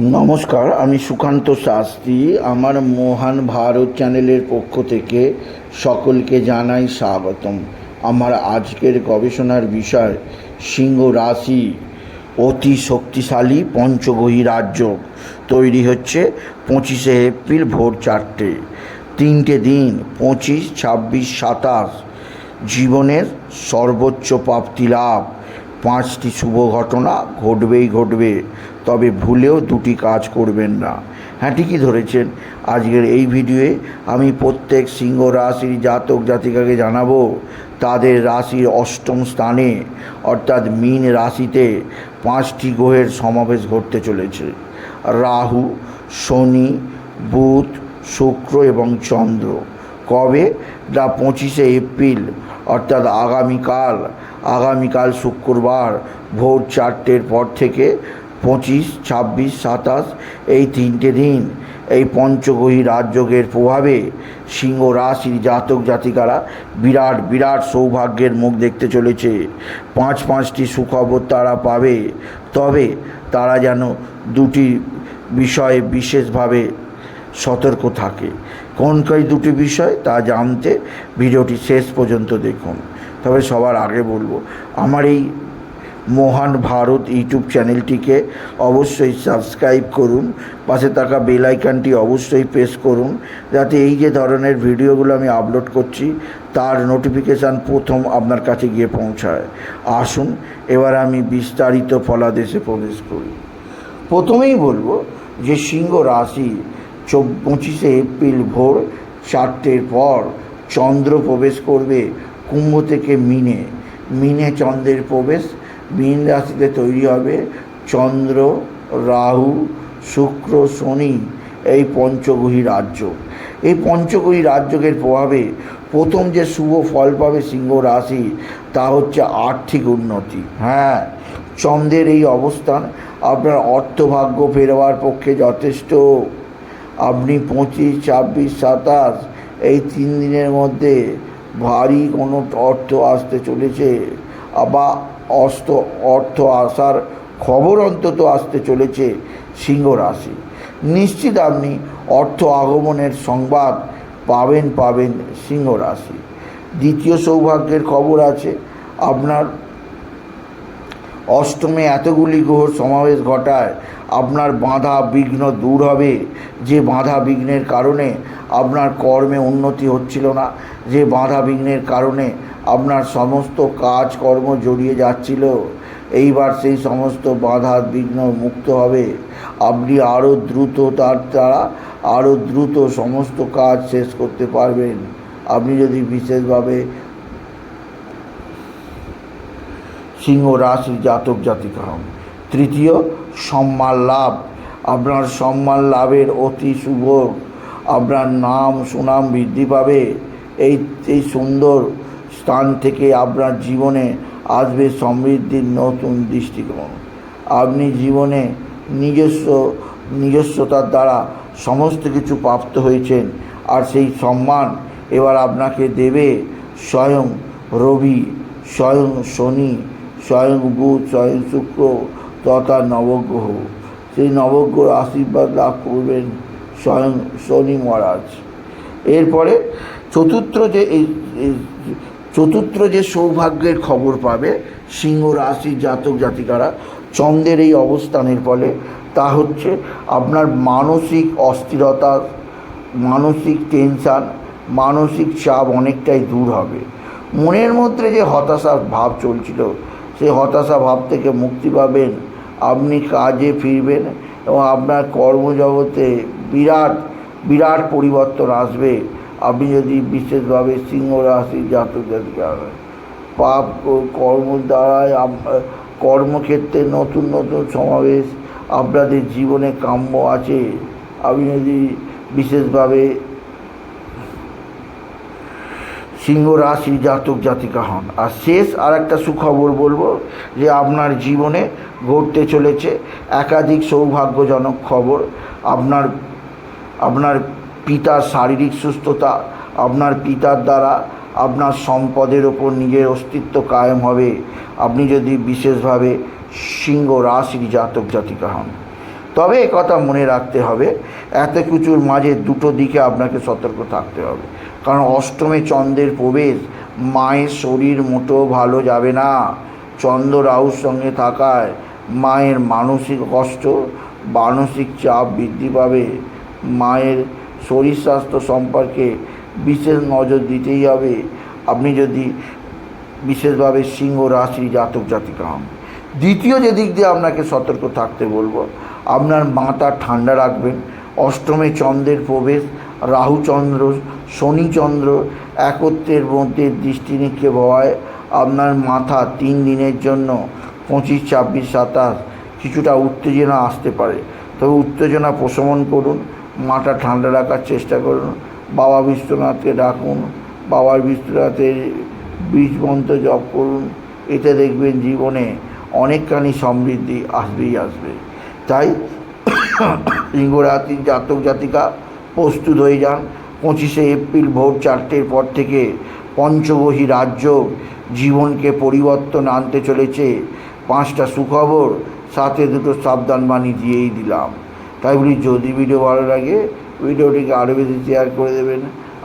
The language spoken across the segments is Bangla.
নমস্কার, আমি সুকান্ত শাস্ত্রী। আমার মহান ভারত চ্যানেলের পক্ষ থেকে সকলকে জানাই স্বাগতম। আমার আজকের গবেষণার বিষয়, সিংহ রাশি অতি শক্তিশালী পঞ্চগ্রহী রাজ্য। তৈরি হচ্ছে পঁচিশে এপ্রিল ভোর চারটে। তিনটে দিন, পঁচিশ, ছাব্বিশ, সাতাশ। জীবনের সর্বোচ্চ প্রাপ্তি লাভ। পাঁচটি শুভ ঘটনা ঘটবেই ঘটবে। তবে ভুলেও দুটি কাজ করবেন না। হ্যাঁ ঠিকই ধরেছেন। আজকের এই ভিডিওয়ে আমি প্রত্যেক সিংহ রাশির জাতক জাতিকাকে জানাব তাদের রাশির অষ্টম স্থানে, অর্থাৎ মীন রাশিতে পাঁচটি গ্রহের সমাবেশ ঘটতে চলেছে। রাহু, শনি, বুধ, শুক্র এবং চন্দ্র। কবে? না, পঁচিশে এপ্রিল, অর্থাৎ আগামীকাল। আগামীকাল শুক্রবার ভোর চারটের পর থেকে পঁচিশ, ছাব্বিশ, সাতাশ, এই তিনটে দিন, এই পঞ্চগ্রহী রাজযোগের প্রভাবে সিংহ রাশির জাতক জাতিকারা বিরাট বিরাট সৌভাগ্যের মুখ দেখতে চলেছে। পাঁচ পাঁচটি সুখবর তারা পাবে, তবে তারা যেন দুটি বিষয়ে বিশেষভাবে সতর্ক থাকে। কোন কই দুটি বিষয় তা জানতে ভিডিওটি শেষ পর্যন্ত দেখুন। তবে সবার আগে বলব, আমার এই মহান ভারত ইউটিউব চ্যানেলটিকে অবশ্যই সাবস্ক্রাইব করুন। পাশে থাকা বেল আইকনটি অবশ্যই প্রেস করুন। যাতে এই যে ধরনের ভিডিওগুলো আমি আপলোড করছি, তার নোটিফিকেশান প্রথম আপনার কাছে গিয়ে পৌঁছায়। আসুন, এবার আমি বিস্তারিত ফলাদেশে প্রবেশ করি। প্রথমেই বলব যে সিংহ রাশি পঁচিশে এপ্রিল ভোর চারটের পর চন্দ্র প্রবেশ করবে কুম্ভ থেকে মিনে। মিনে চন্দ্রের প্রবেশ মীন রাশিতে তৈরি হবে চন্দ্র, রাহু, শুক্র, শনি, এই পঞ্চগ্রহী রাজ্য। এই পঞ্চগ্রহী রাজ্যের প্রভাবে প্রথম যে শুভ ফল পাবে সিংহ রাশি, তা হচ্ছে আর্থিক উন্নতি। হ্যাঁ চন্দ্রের এই অবস্থান আপনার অর্থভাগ্য ফেরবার পক্ষে যথেষ্ট। আপনি পঁচিশ, ছাব্বিশ, সাতাশ, এই তিন দিনের মধ্যে ভারী কোনো অর্থ আসতে চলেছে। বা অস্ত অর্থ আসার খবর অন্তত আসতে চলেছে সিংহ রাশি। নিশ্চিত আপনি অর্থ আগমনের সংবাদ পাবেন পাবেন সিংহ রাশি। দ্বিতীয় সৌভাগ্যের খবর আছে। আপনার অষ্টমে এতগুলি গ্রহ সমাবেশ ঘটায় আপনার বাধা বিঘ্ন দূর হবে। যে বাধা বিঘ্নের কারণে আপনার কর্মে উন্নতি হচ্ছিল না, যে বাধা বিঘ্নের কারণে আপনার সমস্ত কাজ কর্ম জড়িয়ে যাচ্ছিল, এইবার সেই সমস্ত বাধা বিঘ্ন মুক্ত হবে। আপনি আরও দ্রুত তার দ্বারা আরও দ্রুত সমস্ত কাজ শেষ করতে পারবেন। আপনি যদি বিশেষভাবে সিংহ রাশির জাতক জাতিকা হন। তৃতীয়, সম্মান লাভ। আপনার সম্মান লাভের অতি শুভ। আপনার নাম, সুনাম বৃদ্ধি পাবে। এই এই সুন্দর স্থান থেকে আপনার জীবনে আসবে সমৃদ্ধির নতুন দৃষ্টিকোণ। আপনি জীবনে নিজস্ব, নিজস্বতার দ্বারা সমস্ত কিছু প্রাপ্ত হয়েছেন আর সেই সম্মান এবার আপনাকে দেবে স্বয়ং রবি, স্বয়ং শনি, স্বয়ং বুধ, স্বয়ং শুক্র তথা নবগ্রহ। সেই নবগ্রহ আশীর্বাদ লাভ করবেন স্বয়ং শনি মহারাজ। এরপরে চতুর্থ যে এই চতুর্থ যে সৌভাগ্যের খবর পাবে সিংহ রাশির জাতক জাতিকারা চন্দ্রের এই অবস্থানের ফলে, তা হচ্ছে আপনার মানসিক অস্থিরতা, মানসিক টেনশান, মানসিক চাপ অনেকটাই দূর হবে। মনের মধ্যে যে হতাশার ভাব চলছিল সেই হতাশা ভাব থেকে মুক্তি পাবেন। আপনি কাজে ফিরবেন এবং আপনার কর্মজগতে বিরাট বিরাট পরিবর্তন আসবে। আপনি যদি বিশেষভাবে সিংহ রাশির জাতক পাপ কর্ম দ্বারাই কর্মক্ষেত্রে নতুন নতুন সমাবেশ আপনাদের জীবনে কাম্য আছে। আপনি যদি বিশেষভাবে সিংহ রাশি জাতক জাতিকা হন। আর শেষ আর একটা সুখবর বলব যে আপনার জীবনে ঘটতে চলেছে একাধিক সৌভাগ্যজনক খবর। আপনার আপনার পিতার শারীরিক সুস্থতা, আপনার পিতার দ্বারা আপনার সম্পদের ওপর নিজের অস্তিত্ব কায়েম হবে। আপনি যদি বিশেষভাবে সিংহ রাশির জাতক জাতিকা হন। তবে কথা মনে রাখতে হবে, এত কিছুর মাঝে দুটো দিকে আপনাকে সতর্ক থাকতে হবে। কারণ অষ্টমে চন্দ্রের প্রবেশ, মায়ের শরীর মোটো ভালো যাবে না। চন্দ্র রাহুর সঙ্গে থাকায় মায়ের মানসিক কষ্ট, মানসিক চাপ বৃদ্ধি পাবে। মায়ের শরীর স্বাস্থ্য সম্পর্কে বিশেষ নজর দিতেই হবে। আপনি যদি বিশেষভাবে সিংহ রাশি জাতক জাতিকা হন, দ্বিতীয় যে দিক দিয়ে আপনাকে সতর্ক থাকতে বলব আপনার মাথা ঠান্ডা রাখবেন। অষ্টমে চন্দ্রের প্রবেশ রাহুচন্দ্র শনিচন্দ্র একত্রের মধ্যে দৃষ্টি নিক্ষেপ হওয়ায় আপনার মাথা তিন দিনের জন্য, পঁচিশ, ছাব্বিশ, সাতাশ, কিছুটা উত্তেজনা আসতে পারে। তবে উত্তেজনা প্রশমন করুন, মাথা ঠান্ডা রাখার চেষ্টা করুন, বাবা বিশ্বনাথকে ডাকুন বাবার বিশ্বনাথের বীজ মন্ত্র জপ করুন, এতে দেখবেন জীবনে অনেকখানি সমৃদ্ধি আসবেই আসবে। তাই সিংহরাত্রি জাতক জাতিকা প্রস্তুত হয়ে যান। পঁচিশে এপ্রিল ভোর চারটের পর থেকে পঞ্চগহী রাজ্য জীবনকে পরিবর্তন আনতে চলেছে। পাঁচটা সুখবর, সাথে দুটো সাবধান বাণী দিয়েই দিলাম। তাই বলি, যদি ভিডিও ভালো লাগে, ভিডিওটিকে আরও বেশি শেয়ার করে দেবেন।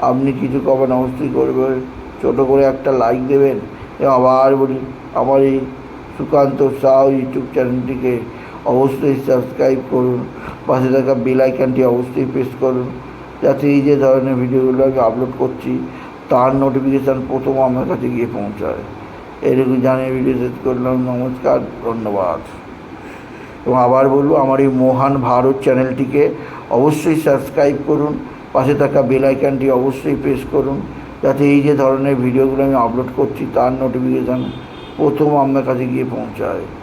আপনি কিছু কমেন্ট অবশ্যই করবেন। ছোটো করে একটা লাইক দেবেন। আবার বলি, আমার এই সুকান্ত সাউ ইউটিউব চ্যানেলটিকে অবশ্যই সাবস্ক্রাইব করুন। পাশে থাকা বেল আইকনটি অবশ্যই প্রেস করুন। যাতে এই যে ধরনের ভিডিওগুলো আমি আপলোড করছি, তার নোটিফিকেশান প্রথম আমার কাছে গিয়ে পৌঁছায়। এরকম জানিয়ে ভিডিও শেষ করলাম। নমস্কার, ধন্যবাদ। এবং আবার বলব, আমার এই মহান ভারত চ্যানেলটিকে অবশ্যই সাবস্ক্রাইব করুন। পাশে থাকা বেল আইকনটি অবশ্যই প্রেস করুন। যাতে এই যে ধরনের ভিডিওগুলো আমি আপলোড করছি, তার নোটিফিকেশান প্রথম আপনার কাছে গিয়ে পৌঁছায়।